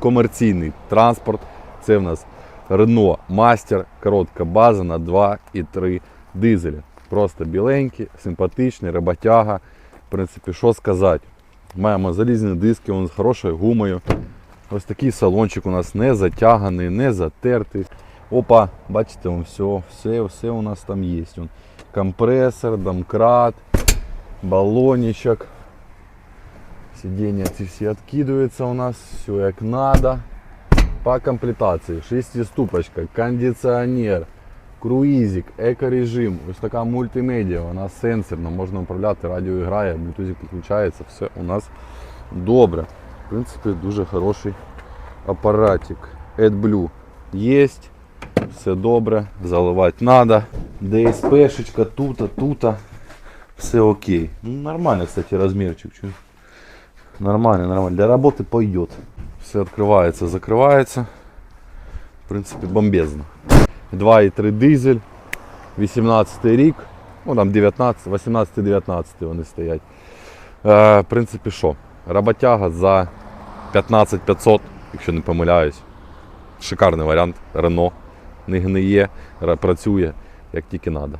комерційний транспорт. Це в нас Renault Master, коротка база на 2,3 дизелі. Просто біленький, симпатичний, роботяга. В принципі, що сказати? Маємо залізні диски, він з хорошою гумою. Ось такий салончик у нас не затяганий, не затертий. Опа, бачите, он все, все, все у нас там є. Компресор, домкрат, балонічок. Сидіння ці всі відкидаються у нас, все як надо. По комплектації, шестиступочка, кондиціонер, круїзик, екорежим, ось така мультимедіа, вона сенсорна, можна управляти, радіо грає, блютузик підключається, все у нас добре. В принципі, дуже хороший апаратик. AdBlue є, все добре, заливати треба. DSP-шечка тут, тут, все окей. Ну, нормально, кстати, розмірчик. Нормально, нормально. Для роботи пойдет. Все відкривається, закривається. В принципі, бомбезно. 2,3 дизель, 18 рік, ну там 19, 18-19 вони стоять. Е, в принципі, що? Роботяга за 15 500, якщо не помиляюсь. Шикарний варіант. Рено не гниє, працює як тільки треба.